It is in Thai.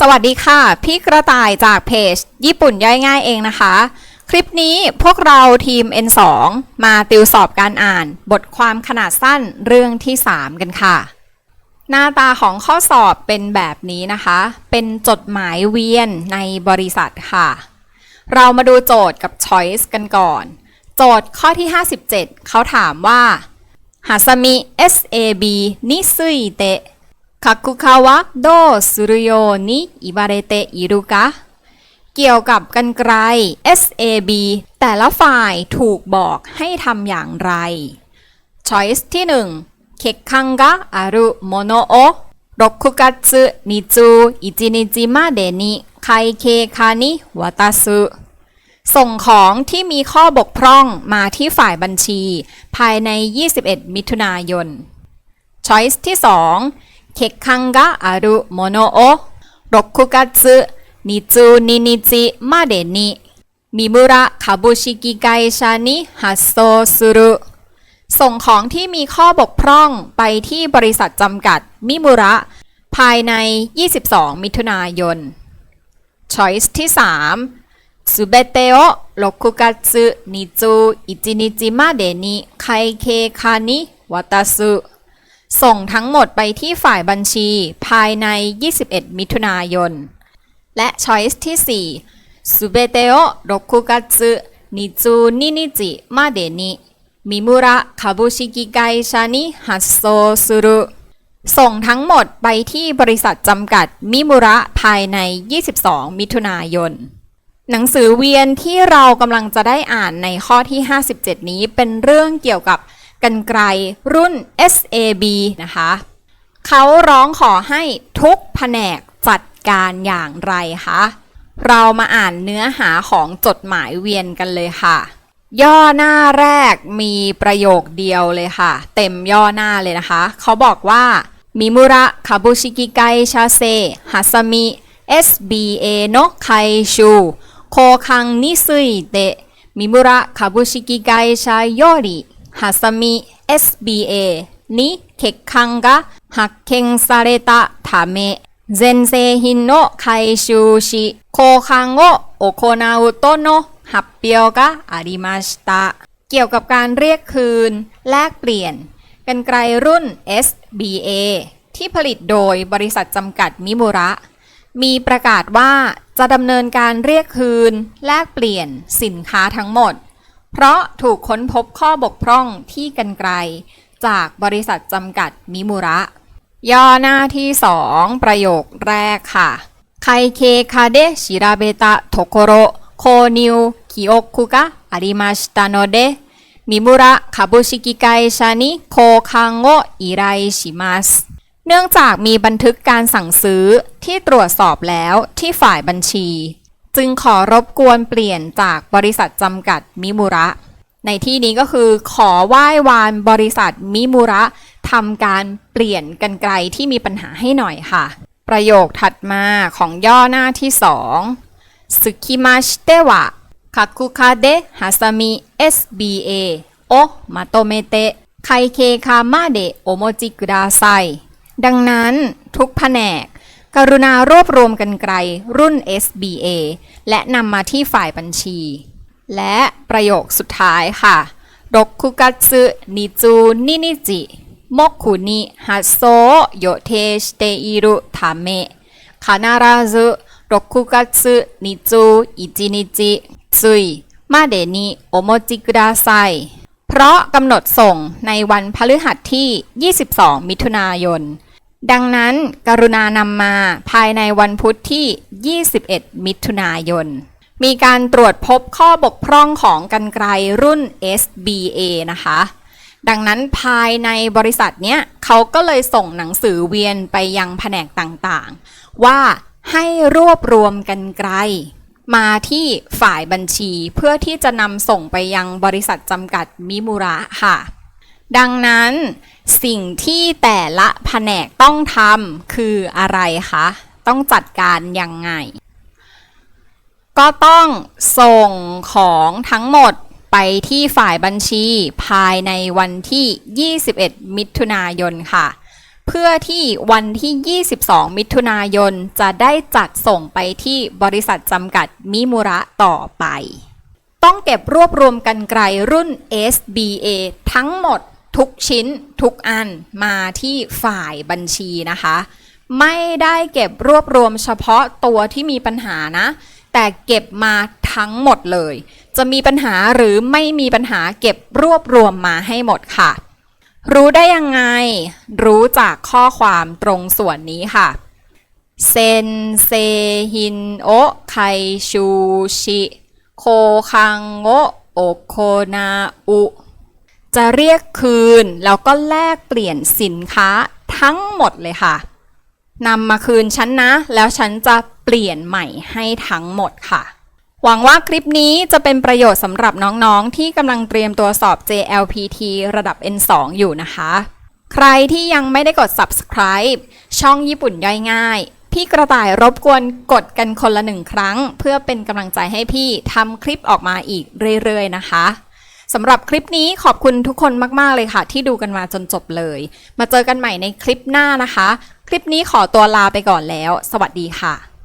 สวัสดีค่ะ พี่กระต่ายจากเพจ ญี่ปุ่นย่อยง่ายเองนะคะ คลิปนี้พวกเราทีม N2 มาติวสอบการอ่าน บทความขนาดสั้นเรื่องที่ 3 กันค่ะ หน้าตาของข้อสอบเป็นแบบนี้นะคะ เป็นจดหมายเวียนในบริษัทค่ะ เรามาดูโจทย์กับ choice กันก่อน โจทย์ข้อที่ 57 เขาถามว่าฮาซามิ SAB นิซุยเตะ คักคุคาวะโดสุริโยนิอิบาเรเตอิรุกะเกี่ยวกับกันไกล SAB แต่ละฝ่ายถูกบอกให้ทำอย่างไร Choice ที่ 1 เคคังกะอารุโมโนโอ6กัตสึนิจูอิจินิจิมาเดนิไคเคคานิวัตาสึส่งของที่มีข้อบกพร่องมาที่ฝ่ายบัญชี ภายใน 21 มิถุนายน Choice ที่ 2欠陥があるものを6月22日までに三村株式会社に発送する ส่งของที่มีข้อบกพร่องไปที่บริษัทจำกัดมิมุระ ภายใน 22 มิถุนายน Choice ที่3すべてを6月21日までに会計課に渡す ส่ ส่งทั้งหมดไปที่ฝ่ายบัญชีภายใน 21 มิถุนายน และช้อยส์ที่4สุเบเตโอโรคุกัซึนิจูนินิจิมาเดนิมิมุระคาบุชิกิไกชานิฮัสโซซุรุส่งทั้งหมดไปที่บริษัทจำกัดมิมุระภายใน 22 มิถุนายน หนังสือเวียนที่เรากำลังจะได้อ่านในข้อที่ 57 นี้เป็นเรื่องเกี่ยวกับ กันไกรรุ่น SAB นะคะเขาร้องขอให้ทุกแผนกจัดการอย่างไรคะ เรามาอ่านเนื้อหาของจดหมายเวียนกันเลยค่ะ ย่อหน้าแรกมีประโยคเดียวเลยค่ะ เต็มย่อหน้าเลยนะคะ เขาบอกว่ามิมุระคาบุชิกิไกชาเซฮัสมิ SBA โนไคชูโคคังนิซุยเตะมิมุระคาบุชิกิไกชาโยริ ฮาซามิ SBA นี้เค็กคังกะหักเคงซาเรตะทาเมเซนเซฮินโนไคชูชิโคคังโงโอโคนาอุตโนฮับเปียกอาริมาสตะเกี่ยวกับการเรียกคืน แลกเปลี่ยน กันไกลรุ่น SBA ที่ผลิตโดยบริษัทจำกัดมิบุระ มีประกาศว่าจะดำเนินการเรียกคืน แลกเปลี่ยนสินค้าทั้งหมด เพราะถูกค้นพบข้อบกพร่องที่กันไกล จากบริษัทจำกัดมิมุระ ย่อหน้าที่สองประโยคแรกค่ะไคเคคาเดชิราเบตะโทโกโรโคนิวคิโอคุกะอาริมาชิตาโนเดมิมุระคาบุชิกิไกชานิโคคังโงอิไรชิมัสเนื่องจากมีบันทึกการสั่งซื้อที่ตรวจสอบแล้วที่ฝ่ายบัญชี จึงขอรบกวนเปลี่ยนจากบริษัทจำกัดมิมุระ ในที่นี้ก็คือขอไหว้วานบริษัทมิมุระทำการเปลี่ยนกันไกลที่มีปัญหาให้หน่อยค่ะ ประโยคถัดมาของย่อหน้าที่สองสึกิมาชิเตวะคาคุคาเดฮาซามิ SBA โอมาโตเมเตะไคเคคามาเดโอโมจิกุดาไซดังนั้นทุกแผนก กรุณารวบรวมกันไกล รุ่น SBA และนำมาที่ฝ่ายบัญชี และประโยคสุดท้ายค่ะรกคุกัตสึนิจูนินิจิโมคุนิฮัสโซโยเทสเตอิรุทาเมะคานาราซึรกคุกัตสึนิจูอิจินิจิซุยมาเดนิโอโมจิกุดาไซเพราะกำหนดส่งในวันพฤหัสที่ 22 มิถุนายน ดังนั้นกรุณานำมาภายในวันพุธที่ 21 มิถุนายน มีการตรวจพบข้อบกพร่องของกันไกลรุ่น SBA นะคะ ดังนั้นภายในบริษัทเนี้ยเขาก็เลยส่งหนังสือเวียนไปยังแผนกต่างๆ ว่าให้รวบรวมกันไกล มาที่ฝ่ายบัญชีเพื่อที่จะนำส่งไปยังบริษัทจำกัดมิมุระค่ะ ดังนั้น สิ่งที่แต่ละแผนกต้องทำคืออะไรคะ ต้องจัดการยังไง ก็ต้องส่งของทั้งหมดไปที่ฝ่ายบัญชีภายในวันที่ 21 มิถุนายนค่ะ เพื่อที่วันที่ 22 มิถุนายนจะได้จัดส่งไปที่บริษัทจำกัดมิมุระต่อไป ต้องเก็บรวบรวมกันไกลรุ่น SBA ทั้งหมด ทุกชิ้นทุกอันมาที่ฝ่ายบัญชีนะคะ ไม่ได้เก็บรวบรวมเฉพาะตัวที่มีปัญหานะ แต่เก็บมาทั้งหมดเลย จะมีปัญหาหรือไม่มีปัญหาเก็บรวบรวมมาให้หมดค่ะ รู้ได้ยังไง รู้จากข้อความตรงส่วนนี้ค่ะเซนเซฮินโอไคชูชิโคคังโอโอโคนาอุ จะเรียกคืน แล้วก็แลกเปลี่ยนสินค้าทั้งหมดเลยค่ะนำมาคืนฉันนะ แล้วฉันจะเปลี่ยนใหม่ให้ทั้งหมดค่ะ หวังว่าคลิปนี้จะเป็นประโยชน์สำหรับน้องๆ ที่กำลังเตรียมตัวสอบ JLPT ระดับ N2 อยู่นะคะ ใครที่ยังไม่ได้กด subscribe ช่องญี่ปุ่นย่อยง่ายพี่กระต่ายรบกวนกดกันคนละหนึ่งครั้ง เพื่อเป็นกำลังใจให้พี่ทำคลิปออกมาอีกเรื่อยๆนะคะ สำหรับคลิปนี้ขอบคุณทุกคนมาก ๆ เลยค่ะ ที่ดูกันมาจนจบเลย มาเจอกันใหม่ในคลิปหน้านะคะ คลิปนี้ขอตัวลาไปก่อนแล้ว สวัสดีค่ะ